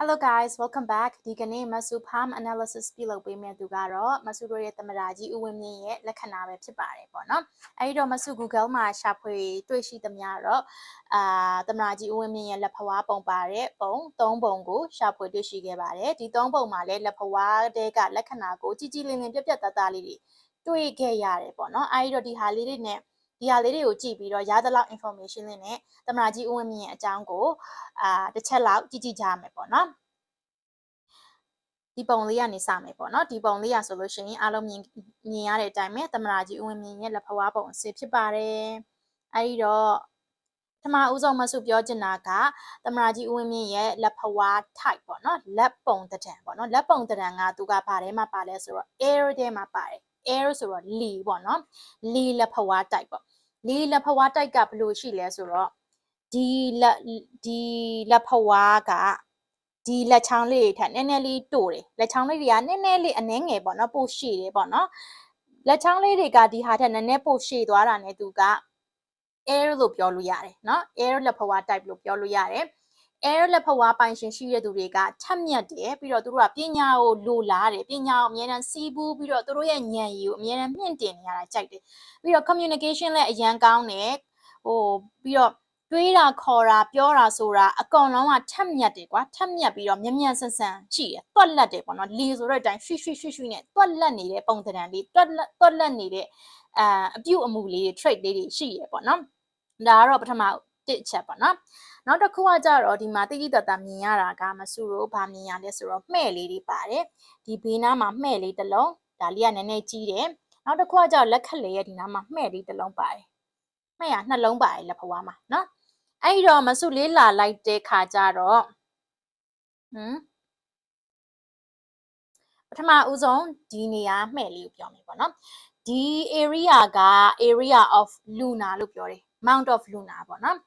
Hello guys welcome back ဒီကနေ့မဆူ palm analysis ပြုလုပ်ပေးမယ့်သူကတော့မဆူတို့ရဲ့သမရာကြီးဦးဝင်းမြင့်ရဲ့လက္ခဏာပဲဖြစ်ပါတယ်ပေါ့နော်အဲဒီတော့မဆူ Google မှာရှာဖွေတွေ့ရှိသမျှတော့အာသမရာကြီးဦးဝင်းမြင့်ရဲ့လက်ဖွားပုံပါတဲ့ပုံ၃ပုံကိုရှာဖွေတွေ့ရှိခဲ့ပါတယ်ဒီ၃ပုံမှာလည်းလက်ဖွားတဲ့ကလက္ခဏာကိုကြည်ကြည်လင်လင်ပြက်ပြက်သားသားလေးတွေတွေ့ခဲ့ရတယ်ပေါ့နော်အဲဒီတော့ဒီဟာလေးတွေနဲ့ ဒီဟာလေးတွေကိုကြည့်ပြီးတော့ရသလောက် information လေးနဲ့သမရာကြီးဦးဝင်းမြင့်ရဲ့အကြောင်းကိုအာတစ်ချက်လောက်ကြည့်ကြည့်ကြရမယ်ပေါ့နော်ဒီပုံလေးကနေစမယ်ပေါ့နော်ဒီပုံလေးရဆိုလို့ရှိရင်အားလုံးမြင်မြင်ရတဲ့အတိုင်းပဲသမရာကြီးဦးဝင်းမြင့်ရဲ့လက်ဖွားပုံအစစ်ဖြစ်ပါတယ်အဲဒီတော့ပထမဦးဆုံးမဆုပြောချင်တာကသမရာကြီးဦးဝင်းမြင့်ရဲ့လက်ဖွား type ပေါ့နော်လက်ပုံတံတန်ပေါ့နော်လက်ပုံတံတန်ကသူကဘာထဲမှာပါလဲဆိုတော့ air ထဲမှာပါတယ် air ဆိုတော့လီပေါ့နော်လီလက်ဖွား type ပေါ့လီလက်ဖွား type ကဘယ်လိုရှိလဲဆိုတော့ဒီလက်ဒီလက်ဖွားကဒီလက်ချောင်းလေးတွေထက်နည်းနည်းလေးတိုးတယ်လက်ချောင်းလေးတွေကနည်းနည်းလေးအနှဲငယ်ပေါ့နော်ပိုရှည်တယ်ပေါ့နော်လက်ချောင်းလေးတွေကဒီဟာထက်နည်းနည်းပိုရှည်သွားတာ ਨੇ သူက air လို့ပြောလို့ရတယ်เนาะ air လက်ဖွား type လို့ပြောလို့ရတယ် air လက်ဖွားပိုင်ရှင်ရှိတဲ့သူတွေကထက်မြက်တယ်ပြီးတော့သူတို့ကပညာကိုလိုလားတယ်ပညာကိုအများအားစီးပူးပြီးတော့သူတို့ရဲ့ဉာဏ်ရည်ကိုအများအားမြင့်တင်နေရတာကြိုက်တယ်ပြီးတော့ communication လည်းအရန်ကောင်းတယ်ဟိုပြီးတော့တွေးတာခေါ်တာပြောတာဆိုတာအကောင်လုံးကထက်မြက်တယ်ကွာထက်မြက်ပြီးတော့မြ мян ဆန်ဆန်ရှိတယ်တွက်လက်တယ်ပေါ့နော်လီဆိုတဲ့အတိုင်းရွှိရွှိရွှိရွှိနဲ့တွက်လက်နေတဲ့ပုံသဏ္ဍာန်လေးတွက်လက်တွက်လက်နေတဲ့အာအပြုတ်အမူလေးတွေ trait လေးတွေရှိရပေါ့နော်ဒါကတော့ပထမ တစ်ချက်ပေါ့နော်နောက်တစ်ခုကကြတော့ဒီမှာတိတိတတ်တာမြင်ရတာကမဆူတို့ဗာမြင်ရလဲဆိုတော့မှဲ့လေးတွေပါတယ်ဒီဘေးနားမှာမှဲ့လေးတစ်လုံးဒါလေးကနည်းနည်းကြီးတယ်နောက်တစ်ခုကကြတော့လက်ခက်လေးရဲ့ဒီနားမှာမှဲ့လေးတစ်လုံးပါတယ်မှဲ့ရနှလုံးပါတယ်လက်ဖွားမှာနော်အဲ့တော့မဆုလေးလာလိုက်တဲ့ခါကျတော့ဟမ်ပထမဦးဆုံးဒီနေရာမှဲ့လေးကိုပြောမယ်ပေါ့နော်ဒီ area က area of luna လို့ပြောတယ် mount of luna ပေါ့နော်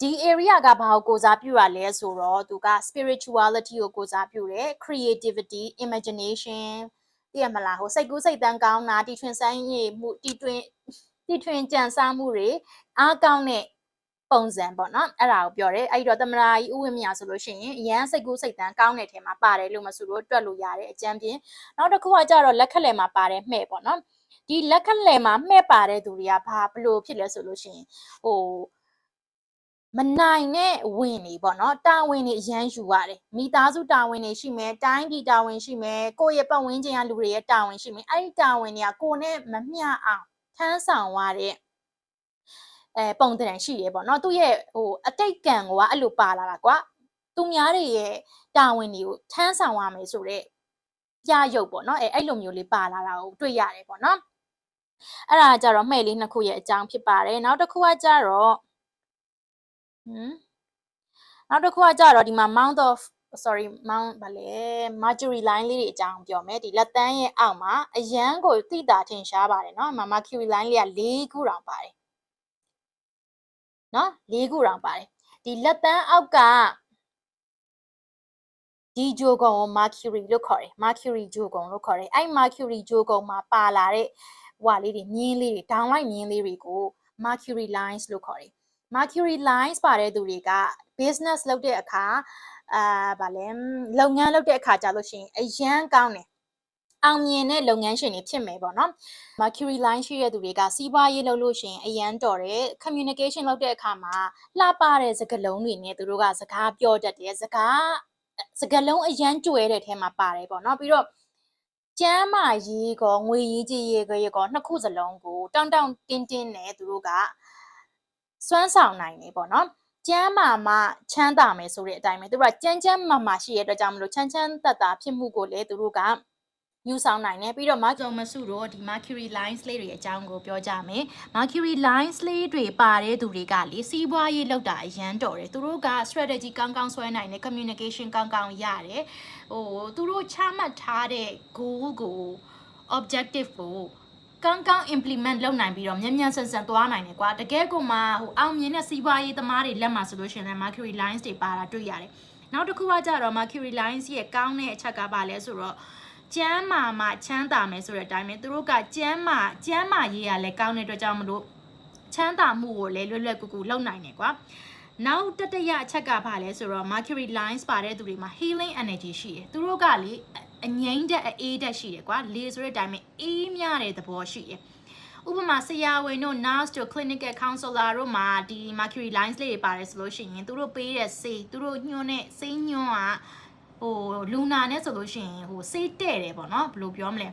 ဒီ area ကဘာကိုကိုစားပြုရလဲဆိုတော့သူက spirituality ကိုကိုစားပြုတယ် creativity imagination သိရမလားဟိုစိတ်ကူးစိတ်တန်းကောင်းတာတီထွင်စမ်းရည်မှုတီထွင်တီထွင်ကြံစားမှုတွေအားကောင်းတဲ့ပုံစံပေါ့နော်အဲ့ဒါကိုပြောတယ်အဲ့ဒီတော့သမရာကြီးဥဝင်းမြဆိုလို့ရှိရင်အရန်စိတ်ကူးစိတ်တန်းကောင်းတဲ့ထဲမှာပါတယ်လို့မဆိုလို့တွက်လို့ရတယ်အကြံပြင်းနောက်တစ်ခုကကြတော့လက်ခက်လည်မှာပါတယ်မှဲ့ပေါ့နော် ဒီလက်ခက်လည်မှာမှဲ့ပါတဲ့သူတွေကဘာဘလို့ဖြစ်လဲဆိုလို့ရှိရင်ဟိုမနိုင်တဲ့ဝင်နေပေါ့နော်တာဝန်တွေအရန်ယူရတယ်မိသားစုတာဝန်တွေရှိမယ်တိုင်းပြည်တာဝန်ရှိမယ်ကိုယ့်ရဲ့ပတ်ဝန်းကျင်ကလူတွေရဲ့တာဝန်ရှိမယ်အဲ့ဒီတာဝန်တွေကကိုယ်နဲ့မမျှအောင်ထမ်းဆောင်ရတဲ့အဲပုံတံရှိတယ်ပေါ့နော်သူ့ရဲ့ဟိုအတိတ်ကံကအဲ့လိုပါလာတာကွာသူများတွေရဲ့တာဝန်တွေကိုထမ်းဆောင်ရမယ်ဆိုတော့ ပြရုပ်ပေါ့နော်အဲအဲ့လိုမျိုးလေးပါလာတာကိုတွေ့ရတယ်ပေါ့နော်အဲ့ဒါကြတော့မှဲ့လေးနှစ်ခုရဲ့အကြောင်းဖြစ်ပါတယ်နောက်တစ်ခုကကြတော့ဟမ်နောက်တစ်ခုကကြတော့ဒီမှာ mount of sorry mount ဗာလေ mercury line လေးတွေအကြောင်းပြောမယ်ဒီလက်တန်းရဲ့အောက်မှာအရန်ကိုသိတာထင်ရှားပါတယ်เนาะ mercury line လေးက၄ခုတောင်ပါတယ်နော်၄ခုတောင်ပါတယ်ဒီလက်တန်းအောက်က ဒီဂျိုကုံကို mercury လို့ခေါ်တယ် mercury ဂျိုကုံလို့ခေါ်တယ်အဲ့ mercury ဂျိုကုံမှာပါလာတဲ့ဟွာလေးတွေမြင်းလေးတွေ downlight မြင်းလေးတွေကို mercury lines လို့ခေါ်တယ် mercury lines ပါတဲ့သူတွေက business လုပ်တဲ့အခါအာဗာလဲလုပ်ငန်းလုပ်တဲ့အခါကြလို့ရှိရင်အရန်ကောင်းတယ်အောင်မြင်တဲ့လုပ်ငန်းရှင်တွေဖြစ်မယ်ပေါ့နော် Mercury line ရှိတဲ့သူတွေကစီးပွားရေးလုပ်လို့ရှိရင်အရန်တော်တယ် communication လုပ်တဲ့အခါမှာလှပတဲ့စကားလုံးတွေနဲ့သူတို့ကစကားပြောတတ်တယ်စကား စကားလုံးအရန်ကြွယ်တဲ့ထဲမှာပါတယ်ပေါ့နော်ပြီးတော့ကျမ်းမာရေးကောငွေရေးကြီးရေးကောနှစ်ခုစလုံးကိုတောင်းတောင်းတင်းတင်းနဲ့သူတို့ကစွမ်းဆောင်နိုင်နေပေါ့နော်ကျမ်းမာမှချမ်းသာမယ်ဆိုတဲ့အတိုင်းပဲသူတို့ကကြမ်းကြမ်းမာမာရှိရတဲ့အတွက်ကြောင့်မလို့ချမ်းချမ်းသက်သာဖြစ်မှုကိုလည်းသူတို့က ယူဆောင်နိုင်တယ်ပြီးတော့ mark မစုတော့ဒီ mercury lines လေးတွေအကြောင်းကိုပြောကြမယ် mercury lines လေးတွေပါတဲ့သူတွေကလေစီးပွားရေးလောက်တာအရန်တော်တယ်သူတို့က strategy ကောင်းကောင်းဆွဲနိုင်တယ် communication ကောင်းကောင်းရတယ်ဟိုသူတို့ချမှတ်ထားတဲ့ goal ကို objective ကိုကောင်းကောင်း implement လုပ်နိုင်ပြီးတော့မြန်မြန်ဆန်ဆန်သွားနိုင်တယ်ကွာတကယ်ကိုမှဟိုအောင်မြင်တဲ့စီးပွားရေးသမားတွေလက်မှာဆိုလို့ရှိရင် mercury lines တွေပါတာတွေ့ရတယ်နောက်တစ်ခုကကြတော့ mercury lines ရဲ့ကောင်းတဲ့အချက်ကပါလဲဆိုတော့ ကျမ်းမာမှချမ်းသာမယ်ဆိုတဲ့အတိုင်းပဲသူတို့ကကျမ်းမာကျမ်းမာရေးရလဲကောင်းတဲ့အတွက်ကြောင့်မလို့ချမ်းသာမှုကိုလည်းလွတ်လွတ်ကူကူလုပ်နိုင်တယ်ကွာနောက်တတရအချက်ကဘာလဲဆိုတော့ Mercury lines ပါတဲ့သူတွေမှာ healing energy ရှိတယ်သူတို့ကလေအငိမ့်တဲ့အေးတဲ့ရှိတယ်ကွာလေဆိုတဲ့အတိုင်းပဲအေးမြတဲ့သဘောရှိတယ်ဥပမာဆရာဝန်တို့ nurse တို့ clinical counselor တို့မှာဒီ mercury lines လေးတွေပါတယ်ဆိုလို့ရှိရင်သူတို့ပေးတဲ့ဆေးသူတို့ညွှန်းတဲ့ဆေးညွှန်းက ဟိုလူနာနဲ့ဆိုလို့ရှိရင်ဟိုဆေးတဲ့တယ်ပေါ့နော်ဘယ်လိုပြောမလဲ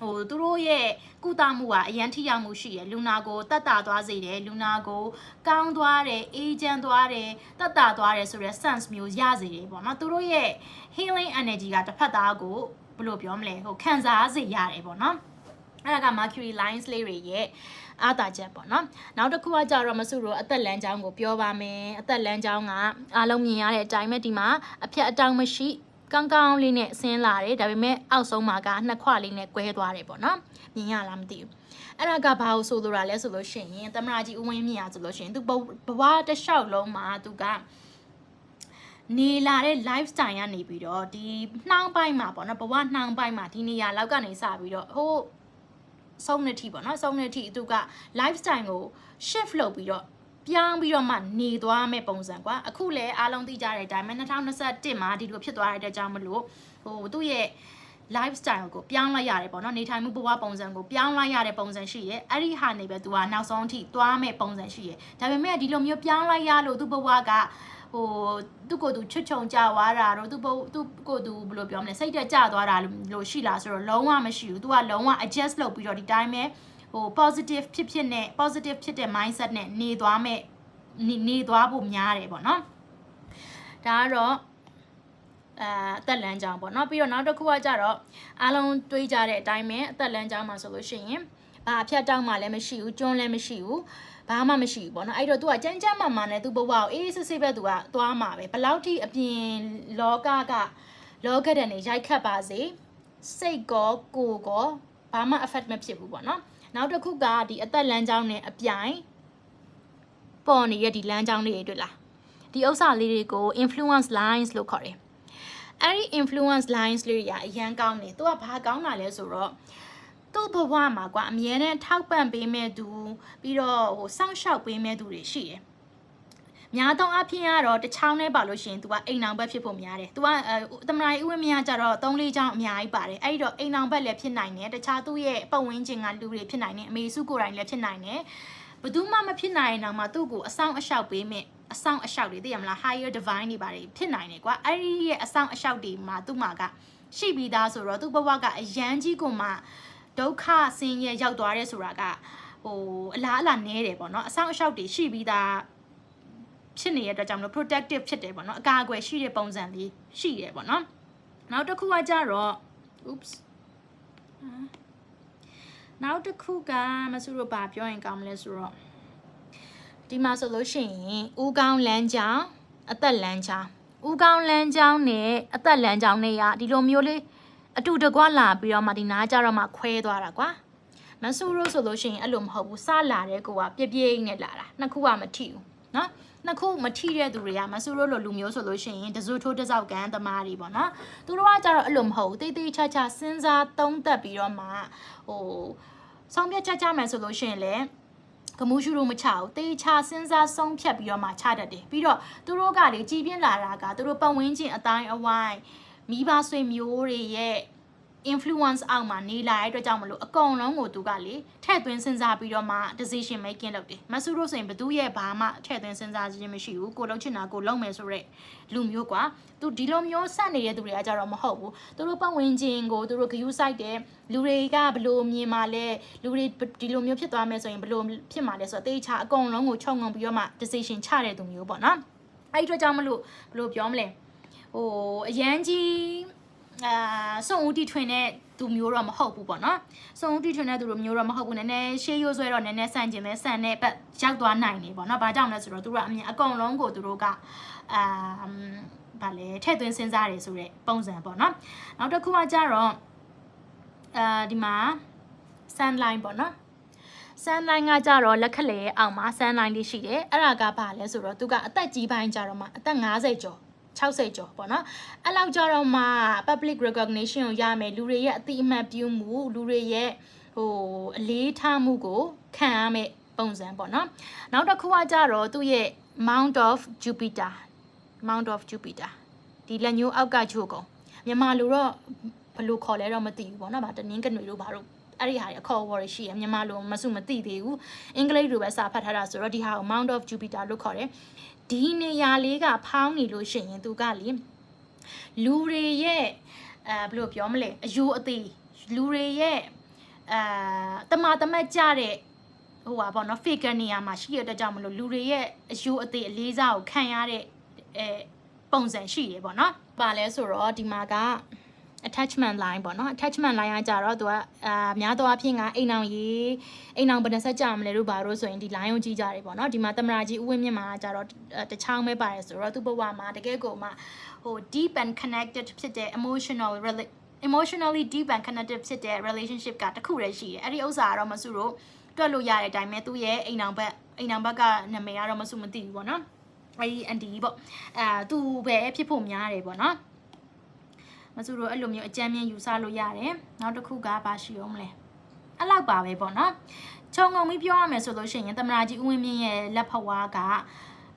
ဟိုသူတို့ရဲ့ကုသမှုကအရန်ထိရောက်မှုရှိရယ်လူနာကိုတတ်တာသွားစေတယ်လူနာကိုကောင်းသွားတယ်အေးချမ်းသွားတယ်တတ်တာသွားတယ်ဆိုတဲ့ sense မျိုးရစေတယ်ပေါ့နော်သူတို့ရဲ့ healing energy ကတစ်ဖက်သားကိုဘယ်လိုပြောမလဲဟိုခံစားစေရတယ်ပေါ့နော် အဲ့ဒါက mercury lines လေးတွေရဲ့အားသာချက်ပေါ့နော်နောက်တစ်ခုကကြတော့မစုတော့အသက်လမ်းကြောင်းကိုပြောပါမယ်အသက်လမ်းကြောင်းကအားလုံးမြင်ရတဲ့အတိုင်းပဲဒီမှာအဖြတ်အတောင်မရှိကောင်းကောင်းလေးနဲ့ဆင်းလာတယ်ဒါပေမဲ့အောက်ဆုံးမှာကနှစ်ခွလေးနဲ့ကွဲသွားတယ်ပေါ့နော်မြင်ရလားမသိဘူးအဲ့ဒါကဘာလို့ဆိုလိုတာလဲဆိုလို့ရှိရင်တမနာကြီးဦးဝင်းမြင့်ရဆိုလို့ရှိရင်သူဘဝတစ်လျှောက်လုံးမှာသူကနေလာတဲ့ lifestyle ကနေပြီးတော့ဒီနှောင်းပိုင်းမှာပေါ့နော်ဘဝနှောင်းပိုင်းမှာဒီနေရာလောက်ကနေစပြီးတော့ဟို ဆုံးနေထိပေါ့နော်ဆုံးနေထိသူက lifestyle ကို shift လုပ်ပြီးတော့ပြောင်းပြီးတော့မှနေသွားမဲ့ပုံစံကွာအခုလည်းအားလုံးသိကြတဲ့အတိုင်းပဲ2021မှာဒီလိုဖြစ်သွားတဲ့အတွက်ကြောင့်မလို့ဟိုသူ့ရဲ့ lifestyle ကိုပြောင်းလိုက်ရတယ်ပေါ့နော်နေထိုင်မှုဘဝပုံစံကိုပြောင်းလိုက်ရတဲ့ပုံစံရှိရဲအဲ့ဒီဟာနေပဲ तू ကနောက်ဆုံးအထိသွားမဲ့ပုံစံရှိရဲဒါပေမဲ့ဒီလိုမျိုးပြောင်းလိုက်ရလို့သူ့ဘဝက ဟိုသူ့ကိုယ်သူချွတ်ချုံကြွားတာတော့သူ့ဘသူ့ကိုယ်သူဘယ်လိုပြောမလဲစိတ်တက်ကြသွားတာလို့ရှိလားဆိုတော့လုံးဝမရှိဘူး तू ကလုံးဝ adjust လုပ်ပြီးတော့ဒီတိုင်းပဲဟို positive ဖြစ်ဖြစ်နဲ့ positive ဖြစ်တဲ့ mindset နဲ့နေသွားမဲ့နေနေသွားဖို့များတယ်ပေါ့နော်ဒါကတော့အဲအသက်လမ်းကြောင်းပေါ့နော်ပြီးတော့နောက်တစ်ခုကကြတော့အားလုံးတွေးကြတဲ့အတိုင်းပဲအသက်လမ်းကြောင်းမှာဆိုလို့ရှိရင် ဘာအဖြတ်တောင်းမှလည်းမရှိဘူးကျွန်းလည်းမရှိဘူးဘာမှမရှိဘူးပေါ့နော်အဲ့တော့ तू ကကြမ်းကြမ်းမှမှနဲ့ तू ဘဝကိုအေးဆေးဆေးပဲ तू ကသွားမှာပဲဘယ်လောက်ထိအပြင်လောကကလောကတဲ့နေရိုက်ခတ်ပါစေစိတ်ကောကိုယ်ကောဘာမှ affect မဖြစ်ဘူးပေါ့နော်နောက်တစ်ခုကဒီအသက်လမ်းကြောင်းနဲ့အပြိုင်ပေါ်နေတဲ့ဒီလမ်းကြောင်းလေးတွေတွေ့လားဒီဥစ္စာလေးတွေကို influence lines လို့ခေါ်တယ်အဲ့ဒီ influence lines လေးတွေကအရန်ကောင်းတယ်သူကဘာကောင်းတာလဲဆိုတော့ သူ့ဘဝမှာကွာအမြဲတမ်းထောက်ပံ့ပေးမဲ့သူပြီးတော့ဟိုစောင့်ရှောက်ပေးမဲ့သူတွေရှိတယ်များသောအားဖြင့်ကတော့တချောင်းနဲ့ပါလို့ရှိရင် तू ကအိမ်အောင်ဘက်ဖြစ်ဖို့များတယ်။ तू ကတမနာရီဥဝင်းမြကြတော့၃၄ချောင်းအများကြီးပါတယ်။အဲ့ဒီတော့အိမ်အောင်ဘက်လည်းဖြစ်နိုင်တယ်။တခြားသူ့ရဲ့ပတ်ဝန်းကျင်ကလူတွေဖြစ်နိုင်တယ်။အမေစုကိုယ်တိုင်လည်းဖြစ်နိုင်တယ်။ဘယ်သူမှမဖြစ်နိုင်တော့မှသူ့ကိုအဆောင်အရှောက်ပေးမယ်။အဆောင်အရှောက်တွေသိရမလား higher divine တွေပါတယ်ဖြစ်နိုင်တယ်ကွာ။အဲ့ဒီရဲ့အဆောင်အရှောက်တွေမှာသူ့မှာကရှိပြီးသားဆိုတော့သူ့ဘဝကအရန်ကြီးကိုမှ ဒုက္ခဆင်းရဲရောက်သွားတယ်ဆိုတာကဟိုအလားအလာနဲတယ်ပေါ့နော်အဆောင်အရှောက်တွေရှိပြီးသားဖြစ်နေတဲ့အတွက်ကြောင့်မလို့ protective ဖြစ်တယ်ပေါ့နော်အကာအကွယ်ရှိတဲ့ပုံစံလေးရှိတယ်ပေါ့နော်နောက်တစ်ခုကကြတော့ oops နောက်တစ်ခုကမဆူတို့ဘာပြောရင်ကောင်းမလဲဆိုတော့ဒီမှာဆိုလို့ရှိရင်ဦးကောင်းလမ်းကြောင်းအသက်လမ်းကြောင်းဦးကောင်းလမ်းကြောင်းနဲ့အသက်လမ်းကြောင်းတွေကဒီလိုမျိုးလေး အတူတကွလာပြီးတော့မှဒီနားကြတော့မှခွဲသွားတာကွာမဆူရိုးဆိုလို့ရှိရင်အဲ့လိုမဟုတ်ဘူးစလာတဲ့ကိုကပြပြင်းနဲ့လာတာနှစ်ခုကမထိဘူးနော်နှစ်ခုမထိတဲ့သူတွေကမဆူရိုးလိုလူမျိုးဆိုလို့ရှိရင်တစုထိုးတစောက်ကန်သမားတွေပေါ့နော်သူတို့ကကြတော့အဲ့လိုမဟုတ်ဘူးတိတ်တိတ်ချာချာစဉ်းစားသုံးသပ်ပြီးတော့မှဟိုဆောင်ပြတ်ချကြမယ်ဆိုလို့ရှိရင်လည်းကမူးရှူလို့မချဘူးတေချာစဉ်းစားဆုံးဖြတ်ပြီးတော့မှချတတ်တယ်ပြီးတော့သူတို့ကလေကြည်ပြင်းလာတာကသူတို့ပတ်ဝန်းကျင်အတိုင်းအဝိုင်း မိဘဆွေမျိုးတွေရဲ့ influence အောက်မှာနေလာတဲ့အတွက်ကြောင့်မလို့အကုန်လုံးကိုသူကလေထည့်သွင်းစဉ်းစားပြီးတော့မှ decision making လုပ်တယ်မဆူလို့ဆိုရင်ဘသူရဲ့ဘာမှထည့်သွင်းစဉ်းစားခြင်းမရှိဘူးကိုလုံးချင်တာကိုလုံးမယ်ဆိုရက်လူမျိုးကွာသူဒီလိုမျိုးဆက်နေတဲ့သူတွေကကြတော့မဟုတ်ဘူးသူတို့ပတ်ဝန်းကျင်ကိုသူတို့ဂယူးဆိုင်တယ်လူတွေကဘလို့မြင်มาလဲလူတွေဒီလိုမျိုးဖြစ်သွားမယ်ဆိုရင်ဘလို့ဖြစ်မှာလဲဆိုတော့တေးချအကုန်လုံးကိုခြုံငုံပြီးတော့မှ decision ချတဲ့သူမျိုးပေါ့နော်အဲ့ဒီအတွက်ကြောင့်မလို့ဘလို့ပြောမလဲ ဟိုအရန်ကြီးအာစုံဦးတီထွင်တဲ့သူမျိုးတော့မဟုတ်ဘူးပေါ့နော်စုံဦးတီထွင်တဲ့သူတို့မျိုးတော့မဟုတ်ဘူးနည်းနည်းရှေးရိုးဆွဲတော့နည်းနည်းဆန့်ကျင်တဲ့ဆန်တဲ့ဘက်ရောက်သွားနိုင်နေပေါ့နော်ဘာကြောင့်လဲဆိုတော့သူတို့ကအမြင်အကုန်လုံးကိုသူတို့ကအာဗာလေထည့်သွင်းစဉ်းစားတယ်ဆိုတဲ့ပုံစံပေါ့နော်နောက်တစ်ခုကကြတော့အာဒီမှာ sunline ပေါ့နော် sunline ကကြတော့လက်ခလေအောက်မှာ sunline လေးရှိတယ်အဲ့ဒါကဘာလဲဆိုတော့သူကအသက်ကြီးပိုင်းကြတော့မှအသက်50ကျော် 60ကျော်ပေါ့နော်အဲ့လောက်ကြတော့မှ public recognition ကိုရမယ်လူတွေရဲ့အတိအမှတ်ပြုမှုလူတွေရဲ့ဟိုအလေးထားမှုကိုခံရမယ်ပုံစံပေါ့နော်နောက်တစ်ခုကကြတော့သူ့ရဲ့ Mount of Jupiter Mount of Jupiter ဒီလက်ညိုးအောက်ကချိုးကုန်မြန်မာလိုတော့ဘယ်လိုခေါ်လဲတော့မသိဘူးပေါ့နော်ဗာတနင်းကနွေတို့ဘာလို့ အဲ့ဒီဟာတွေအခေါ်အဝေါ်တွေရှိရမြန်မာလိုမစုမသိသေးဘူးအင်္ဂလိပ်လိုပဲစာဖတ်ထားတာဆိုတော့ဒီဟာကို Mount of Jupiter လို့ခေါ်တယ်ဒီနေရာလေးကဖောင်းနေလို့ရှိရင်သူကလေလူတွေရဲ့အဲဘယ်လိုပြောမလဲအယိုးအသေးလူတွေရဲ့အာတမာတမတ်ကြတဲ့ဟိုပါပေါ့နော် figure နေရာမှာရှိရတဲ့ကြောင့်မလို့လူတွေရဲ့အယိုးအသေးအလေးစားကိုခံရတဲ့အဲပုံစံရှိရပေါ့နော်။ပါလဲဆိုတော့ဒီမှာက attachment line ပေါ့နော် attachment line ကကြတော့သူကအာများသောအားဖြင့်ကအိမ်အောင်ရေးအိမ်အောင်ဘယ်နှဆက်ကြမလဲလို့ဘာလို့ဆိုရင်ဒီ line ကိုကြည့်ကြတယ်ပေါ့နော်ဒီမှာသမရာကြီးဥဝင်းမြင့်မှာကြတော့တချောင်းပဲပါတယ်ဆိုတော့သူ့ဘဝမှာတကယ်ကိုမှဟို deep and connected ဖြစ်တဲ့ emotional rela- emotionally deep and connected ဖြစ်တဲ့ relationship ကတခုတည်းရှိတယ်အဲ့ဒီဥစ္စာကတော့မစုတော့တွက်လို့ရတဲ့အတိုင်းပဲသူ့ရဲ့အိမ်အောင်ဘက်အိမ်အောင်ဘက်ကနာမည်ကတော့မစုမသိဘူးပေါ့နော်အဲ့ဒီအန်တီပေါ့အဲသူပဲဖြစ်ဖို့များတယ်ပေါ့နော် မစုတို့အဲ့လိုမျိုးအကြမ်းမြင်ယူဆလို့ရတယ်နောက်တစ်ခုကဘာရှိအောင်မလဲအဲ့လောက်ပါပဲပေါ့နော်ခြုံငုံပြီးပြောရမယ်ဆိုလို့ရှိရင်သမရာကြီးဦးဝင်းမြင့်ရဲ့လက်ဖဝါးက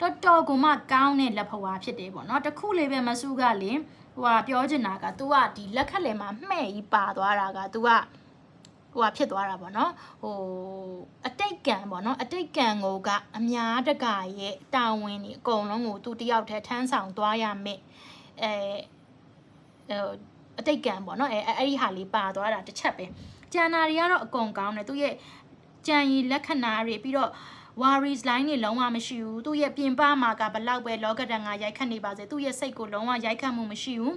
တော်တော်ကိုမှကောင်းတဲ့လက်ဖဝါးဖြစ်တယ်ပေါ့နော်တခုလေးပဲမစုကလေဟိုကပြောချင်တာက तू ကဒီလက်ခက်လေမှာမှဲ့ကြီးပါသွားတာက तू ကဟိုကဖြစ်သွားတာပေါ့နော်ဟိုအတိတ်ကံပေါ့နော်အတိတ်ကံကိုကအများတကာရဲ့တာဝန်တွေအကုန်လုံးကို तू တယောက်တည်းထမ်းဆောင်သွားရမယ်အဲဟို အတိတ်ကံပေါ့နော်အဲအဲ့ဒီဟာလေးပါသွားတာတစ်ချက်ပဲကျန်တာတွေကတော့အကုန်ကောင်းတယ်သူရဲ့ကြံရည်လက္ခဏာတွေပြီးတော့ worries line တွေလုံးဝမရှိဘူးသူ့ရဲ့ပြင်ပမှာကဘလောက်ပဲလောကဒဏ်ကရိုက်ခတ်နေပါစေသူ့ရဲ့စိတ်ကိုလုံးဝရိုက်ခတ်မှုမရှိဘူး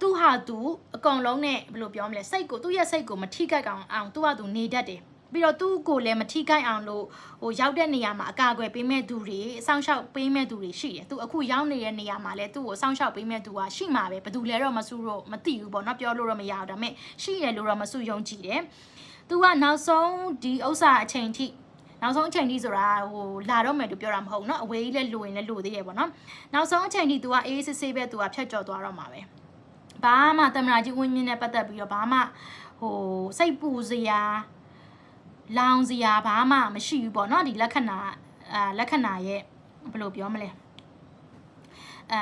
သူဟာသူအကုန်လုံးနဲ့ဘယ်လိုပြောမလဲစိတ်ကိုသူ့ရဲ့စိတ်ကိုမထိခိုက်အောင်အောင်သူဟာသူနေတတ်တယ် ပြီးတော့သူ့ကိုလည်းမထိခိုက်အောင်လို့ဟိုရောက်တဲ့နေရာမှာအကာအကွယ်ပေးမဲ့သူတွေအဆောင်ရှောက်ပေးမဲ့သူတွေရှိတယ်သူအခုရောက်နေတဲ့နေရာမှာလည်းသူ့ကိုအဆောင်ရှောက်ပေးမဲ့သူကရှိမှာပဲဘယ်သူလဲတော့မဆူတော့မသိဘူးပေါ့နော်ပြောလို့တော့မရဘူးဒါပေမဲ့ရှိတယ်လို့တော့မဆူယုံကြည်တယ်သူကနောက်ဆုံးဒီဥစ္စာအချိန်ထိနောက်ဆုံးအချိန်ထိဆိုတာဟိုလာတော့မယ်လို့ပြောတာမဟုတ်เนาะအဝေးကြီးလည်းလိုရင်လည်းလိုသေးတယ်ပေါ့เนาะနောက်ဆုံးအချိန်ထိ तू ကအေးစစ်စစ်ပဲ तू ကဖြတ်ကျော်သွားတော့မှာပဲဘာမှတမနာကြီးဝင်းမြင့်နဲ့ပတ်သက်ပြီးတော့ဘာမှဟိုစိတ်ပူစရာ လောင်စရာဘာမှမရှိဘူးပေါ့နော်ဒီလက္ခဏာအာလက္ခဏာရဲ့ဘယ်လိုပြောမလဲအာ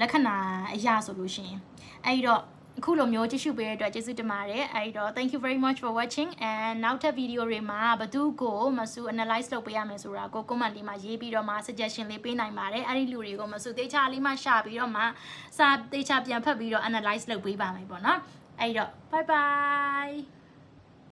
လက္ခဏာအရာဆိုလို့ရှိရင်အဲ့တော့အခုလိုမျိုးကြည့်ရှုပေးတဲ့အတွက်ကျေးဇူးတင်ပါတယ်အဲ့တော့ thank you very much for watching and နောက်ထပ်ဗီဒီယိုတွေမှာဘသူကိုမဆူ analyze လုပ်ပေးရမယ်ဆိုတာကို comment လေးမှာရေးပြီးတော့မှ suggestion လေးပေးနိုင်ပါတယ်အဲ့ဒီလူတွေကိုမဆူသေချာလေးမှရှာပြီးတော့မှစာသေချာပြန်ဖတ်ပြီးတော့ analyze လုပ်ပေးပါမယ်ပေါ့နော်အဲ့တော့ bye bye